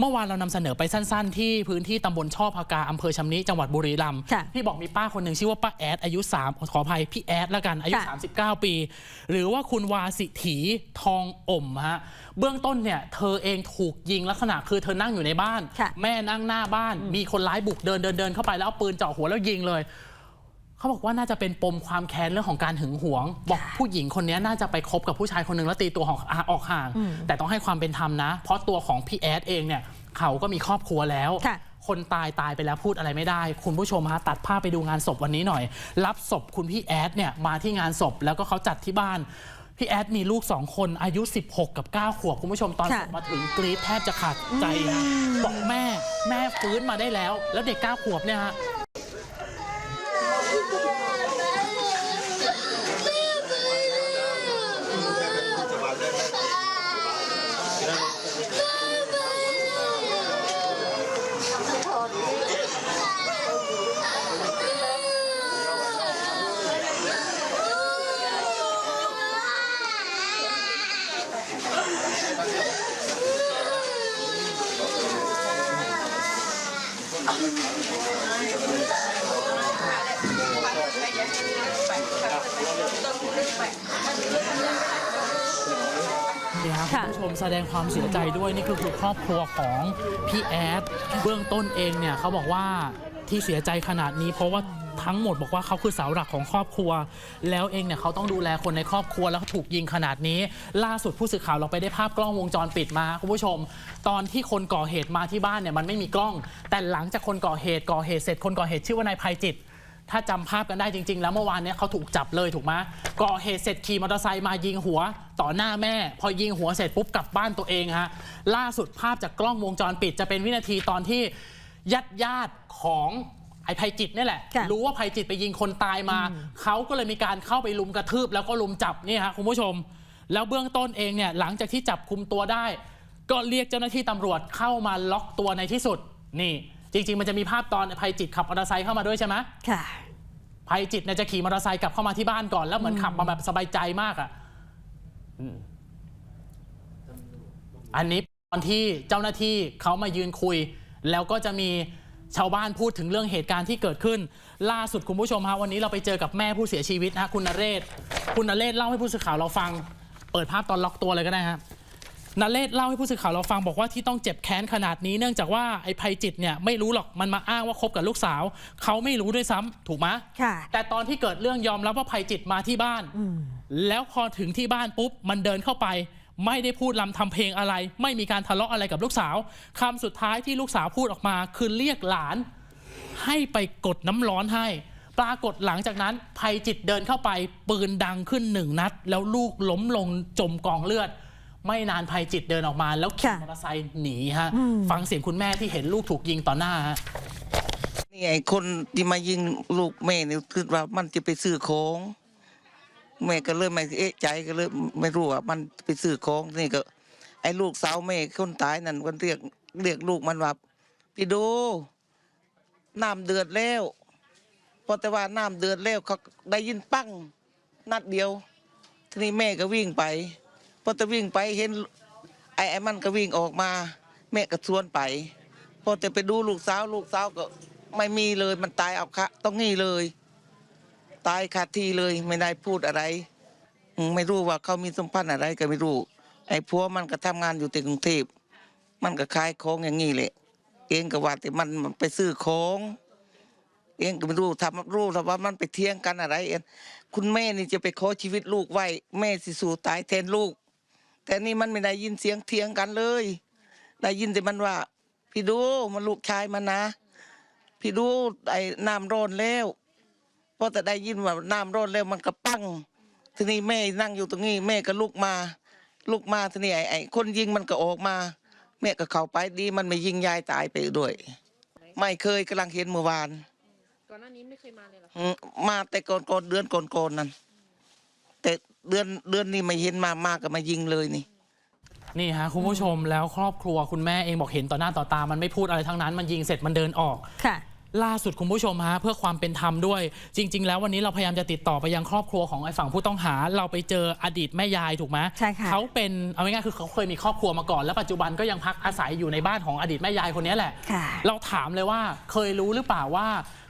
เมื่อวานเรานำเสนอไปสั้น ๆ ที่พื้นที่ตำบลช่อพากาอำเภอชำนิจังหวัดบุรีรัมย์ค่ะที่บอกมีป้าคนหนึ่งชื่อว่าป้าแอดอายุ 3 ขออภัยพี่แอดแล้วกันอายุค่ะ39 ปี หรือว่าคุณวาสิถีทองอ่มฮะเบื้องต้นเนี่ยเธอเองถูกยิงลักษณะคือเธอนั่งอยู่ในบ้านค่ะแม่นั่งหน้าบ้าน มีคนร้ายบุกเดินเดินเดินเข้าไปแล้วเอาปืนเจาะหัวแล้วยิงเลย เขาบอกว่าน่าจะเป็นปมความแค้นเรื่องของการหึงหวง บอกผู้หญิงคนนี้น่าจะไปคบกับผู้ชายคนหนึ่งแล้วตีตัวของออกห่าง แต่ต้องให้ความเป็นธรรมนะ เพราะตัวของพี่แอดเองเนี่ยเขาก็มีครอบครัวแล้วค่ะคนตายตายไปแล้วพูดอะไรไม่ได้ คุณผู้ชมฮะตัดภาพไปดูงานศพวันนี้หน่อย รับศพคุณพี่แอดเนี่ยมาที่งานศพแล้วก็เขาจัดที่บ้านพี่แอดมีลูกสองคนอายุ 16 กับ 9 ขวบ คุณผู้ชมตอนค่ะศพมาถึงกรี๊ดแทบจะขาดใจนะบอกแม่แม่ฟื้นมาได้แล้ว แล้วเด็ก 9 ขวบเนี่ยฮะ คุณผู้ชมแสดงความเสียใจด้วยนี่คือคือครอบครัวของพี่แอดเบื้องต้นเองเนี่ยเขาบอกว่าที่เสียใจขนาดนี้ เพราะว่าทั้งหมดบอกว่าเขาคือเสาหลักของครอบครัว แล้วเองเนี่ยเขาต้องดูแลคนในครอบครัวแล้วถูกยิงขนาดนี้ ล่าสุดผู้สื่อข่าวเราไปได้ภาพกล้องวงจรปิดมาคุณผู้ชม ตอนที่คนก่อเหตุมาที่บ้านเนี่ยมันไม่มีกล้อง แต่หลังจากคนก่อเหตุก่อเหตุเสร็จคนก่อเหตุชื่อว่านายภัยจิต ถ้าจำภาพกันได้จริง ๆ แล้วเมื่อวานเนี้ยเขาถูกจับเลยถูกไหมก่อเหตุเสร็จขี่มอเตอร์ไซค์มายิงหัวต่อหน้าแม่ พอยิงหัวเสร็จปุ๊บกลับบ้านตัวเองฮะล่าสุดภาพจากกล้องวงจรปิดจะเป็นวินาทีตอนที่ญาติญาติๆของไอ้ภัยจิตนี่แหละค่ะรู้ว่าภัยจิตไปยิงคนตายมา เขาก็เลยมีการเข้าไปลุมกระทืบ แล้วก็ลุมจับนี่ฮะคุณผู้ชม แล้วเบื้องต้นเองเนี่ยหลังจากที่จับคุมตัวได้ ก็เรียกเจ้าหน้าที่ตำรวจเข้ามาล็อกตัวในที่สุด นี่ จริง ๆ มันจะมีภาพตอนภัยจิตขับมอเตอร์ไซค์เข้ามาด้วยใช่ไหมค่ะ ภัยจิตเนี่ยจะขี่มอเตอร์ไซค์กลับเข้ามาที่บ้านก่อนแล้วเหมือนขับมาแบบสบายใจมากอะอันนี้ตอนที่เจ้าหน้าที่เขามายืนคุย แล้วก็จะมีชาวบ้านพูดถึงเรื่องเหตุการณ์ที่เกิดขึ้น ล่าสุดคุณผู้ชมฮะวันนี้เราไปเจอกับแม่ผู้เสียชีวิตนะฮะคุณนเรศ คุณนเรศเล่าให้ผู้สื่อข่าวเราฟัง เปิดภาพตอนล็อกตัวเลยก็ได้ฮะ นเรศเล่าให้ผู้สื่อข่าวเราฟังบอกว่าที่ต้องเจ็บแค้นขนาดนี้เนื่องจากว่าไอ้ภัยจิตเนี่ยไม่รู้หรอกมันมาอ้างว่าคบกับลูกสาว เขาไม่รู้ด้วยซ้ำถูกไหมค่ะแต่ตอนที่เกิดเรื่องยอมรับว่าภัยจิตมาที่บ้าน แล้วพอถึงที่บ้านปุ๊บมันเดินเข้าไปไม่ได้พูดลำทำเพลงอะไร ไม่มีการทะเลาะอะไรกับลูกสาวคำสุดท้ายที่ลูกสาวพูดออกมา คือเรียกหลาน ให้ไปกดน้ำร้อนให้ ปรากฏหลังจากนั้นภัยจิตเดินเข้าไป ปืนดังขึ้นหนึ่งนัด แล้วลูกล้มลงจมกองเลือด ไม่นานภัยจิตเดินออกมา แล้วขี่ค่ะมอเตอร์ไซค์หนีฮะ ฟังเสียงคุณแม่ที่เห็นลูกถูกยิงต่อหน้าฮะนี่ไอ้คนที่มายิงลูกแม่นี่คือว่ามันจะไปซื้อของแม่ก็เลยไม่เอะใจก็เลยไม่รู้ว่ามันไปซื้อของนี่ก็ ไอ้ลูกสาวแม่คนตายนั่นคนเรียกเรียกลูกมันว่าพี่ดูน้ำเดือดแล้วพอแต่ว่าน้ำเดือดแล้วเขาได้ยินปั้งนัดเดียว ทีนี้แม่ก็วิ่งไป พอจะวิ่งไปเห็นไอ้ไอ้มันก็วิ่งออกมา แม่ก็ชวนไป พอจะไปดูลูกสาวลูกสาวก็ไม่มีเลยมันตายเอาคะต้องงี้เลย ตายคาที่เลยไม่ได้พูดอะไร ไม่รู้ว่าเขามีสมพันธ์อะไรก็ไม่รู้ ไอ้พัวมันก็ทำงานอยู่ที่กรุงเทพมันก็ขายของอย่างนี้แหละเองก็ว่าแต่มันไปซื้อของเองก็ไม่รู้ทำรู้แต่ว่ามันไปเที่ยงกันอะไรเองคุณแม่นี่จะไปขอชีวิตลูกไว้ แม่สิสู่ตายแทนลูก แต่นี่มันไม่ได้ยินเสียงเถียงกันเลย ได้ยินแต่มันว่า พี่ดูมันลูกชายมันนะ พี่ดูไอ้น้ำร้อนแล้วพอแต่ได้ยินว่าน้ำร้อนแล้วมันก็ปั้งทีนี้แม่นั่งอยู่ตรงนี้แม่ก็ลุกมาลุกมาทีนี้ไอ้ไอ้คนยิงมันก็ออกมา แม่ก็เข้าไปดีมันไม่ยิงยายตายไปด้วย ไม่เคยกำลังเห็นเมื่อวานก่อนหน้านี้ไม่เคยมาเลยเหรออืมมาแต่ก่อนก่อนเดือนก่อนก่อนนั่นแต่ เดือนเดือนนี้ไม่เห็นมามากก็มายิงเลยนี่ นี่ฮะคุณผู้ชมแล้วครอบครัวคุณแม่เองบอกเห็นต่อหน้าต่อตา มันไม่พูดอะไรทั้งนั้น มันยิงเสร็จมันเดินออก ค่ะ ล่าสุดคุณผู้ชมฮะเพื่อความเป็นธรรมด้วย จริง ๆ แล้ววันนี้เราพยายามจะติดต่อไปยังครอบครัวของไอ้ฝั่งผู้ต้องหา เราไปเจออดีตแม่ยายถูกไหมใช่ค่ะ เขาเป็นเอาง่ายๆคือเขาเคยมีครอบครัวมาก่อน แล้วปัจจุบันก็ยังพักอาศัยอยู่ในบ้านของอดีตแม่ยายคนนี้แหละ ค่ะ เราถามเลยว่าเคยรู้หรือเปล่าว่า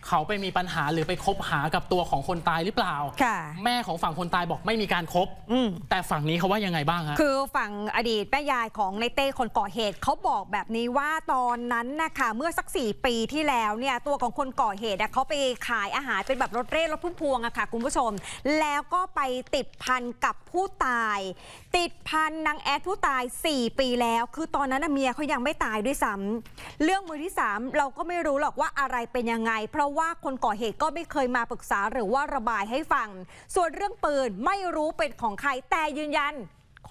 เขาไปมีปัญหาหรือไปคบหากับตัวของคนตายหรือเปล่า ค่ะแม่ของฝั่งคนตายบอกไม่มีการคบ อืม แต่ฝั่งนี้เขาว่ายังไงบ้างฮะ คือฝั่งอดีตแม่ยายของในเต้คนก่อเหตุเขาบอกแบบนี้ว่าตอนนั้นนะคะเมื่อสักสี่ปีที่แล้วเนี่ยตัวของคนก่อเหตุอะเขาไปขายอาหารเป็นแบบรถเร่รถพุ่มพวงอะค่ะคุณผู้ชม แล้วก็ไปติดพันกับผู้ตาย ติดพันนางแอดผู้ตาย 4 ปีแล้ว คือตอนนั้นน่ะเมียเขายังไม่ตายด้วยซ้ำเรื่องมือที่ 3 เราก็ไม่รู้หรอกว่าอะไรเป็นยังไงเพราะว่าคนก่อเหตุก็ไม่เคยมาปรึกษาหรือว่าระบายให้ฟัง ส่วนเรื่องปืนไม่รู้เป็นของใครแต่ยืนยัน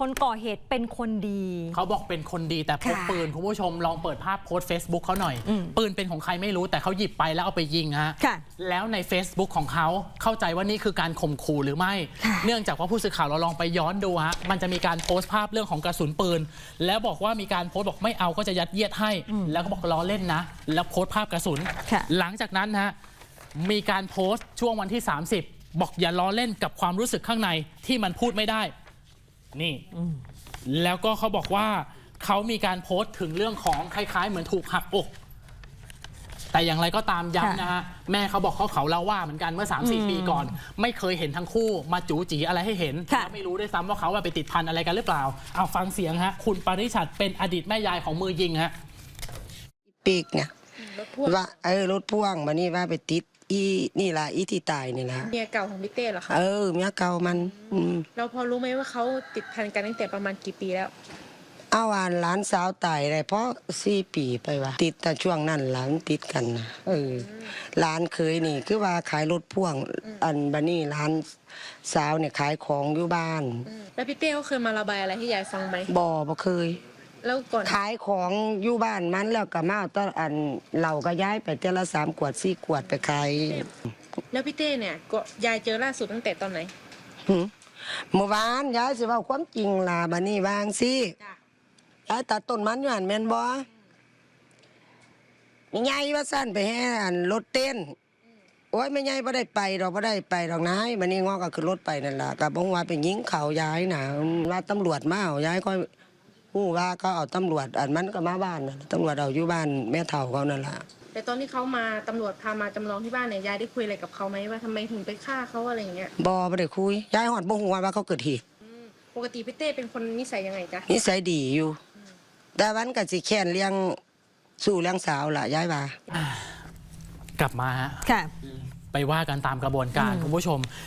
คนก่อเหตุเป็นคนดี เขาบอกเป็นคนดีแต่พกค่ะปืนคุณผู้ชมลองเปิดภาพโพสต์ Facebook เขาหน่อยอืมปืนเป็นของใครไม่รู้แต่เขาหยิบไปแล้วเอาไปยิงฮะค่ะแล้วใน Facebook ของเขาเข้าใจว่านี่คือการข่มขู่หรือไม่ค่ะเนื่องจากว่าผู้สื่อข่าวเราลองไปย้อนดูฮะมันจะมีการโพสต์ภาพเรื่องของกระสุนปืน แล้วบอกว่ามีการโพสต์บอกไม่เอาก็จะยัดเยียดให้ แล้วก็บอกล้อเล่นนะ แล้วโพสต์ภาพกระสุนค่ะหลังจากนั้นฮะมีการโพสต์ช่วงวันที่ 30 บอกอย่าล้อเล่นกับความรู้สึกข้างในที่มันพูดไม่ได้ นี่ แล้วก็เขาบอกว่าเขามีการโพสต์ถึงเรื่องของคล้ายๆ เหมือนถูกหักอก แต่อย่างไรก็ตามย้ำนะฮะแม่เขาบอกเขาเขาเล่าว่าเหมือนกันเมื่อ 3 4 ปีก่อน ไม่เคยเห็นทั้งคู่มาจูจีอะไรให้เห็นค่ะ แล้วไม่รู้ด้วยซ้ำว่าเขาไปติดพันอะไรกันหรือเปล่าเอาฟังเสียงฮะคุณปริชัดเป็นอดีตแม่ยายของมือยิงฮะ ปีกเนี่ยรถพ่วงว่าเออรถพ่วงมานี่ว่าไปติด อีนี่ล่ะอีที่ตายนี่ล่ะเมียเก่าของพี่เต้เหรอคะเออเมียเก่ามันอืมเราพอรู้ไหมว่าเขาติดพันกันตั้งแต่ประมาณกี่ปีแล้วเอาวานหลานสาวตายได้เพราะสี่ปีไปว่าติดแต่ช่วงนั้นหลานติดกันนะเออหลานเคยนี่ คือว่าขายรถพ่วงอันบันนี่หลานสาวเนี่ยขายของอยู่บ้านอืมแล้วพี่เต้เขาเคยมาระบายอะไรให้ยายฟังไหมบ่บ่เคย แล้วก่อนขายของอยู่บ้านมันแล้วก็มาเอาแตอันเราก็ย้ายไปเจละสามขวดสี่ขวดไปขายแล้วพี่เต้เนี่ยก็ยายเจอล่าสุดตั้งแต่ตอนไหนหึเมื่อวานยายสิเว่าความจริงล่ะบัดนี้วางสิจ้ะยายตัดต้นมันอยู่หันแม่นบ่มีไงว่าสั้นไปแห่อันรถเต้นโอ้ยไม่ไงบ่ได้ไปดอกบ่ได้ไปดอกนายบัดนี้งอก็คือรถไปนั่นล่ะก็บ่ว่าไปยิงเขายายน่ะว่าตำรวจมาเอายายก็ ฮู้ว่าเขาเอาตำรวจอันมันก็มาบ้านนั่นตำรวจเอาอยู่บ้านแม่เฒ่าเขานั่นล่ะ แต่ตอนที่เขามาตำรวจพามาจำลองที่บ้านเนี่ยยายได้คุยอะไรกับเขาไหมว่าทำไมถึงไปฆ่าเขาอะไรอย่างเงี้ยบ่บ่ได้คุยยายฮอดบ่ฮู้ว่าเขาเกิดเหตุอืมปกติพี่เต้เป็นคนนิสัยยังไงจ๊ะนิสัยดีอยู่ แต่วันก็สิแค้นเลี้ยงสู้เลี้ยงสาวล่ะยายว่า กลับมาฮะ ค่ะ ไปว่ากันตามกระบวนการคุณผู้ชม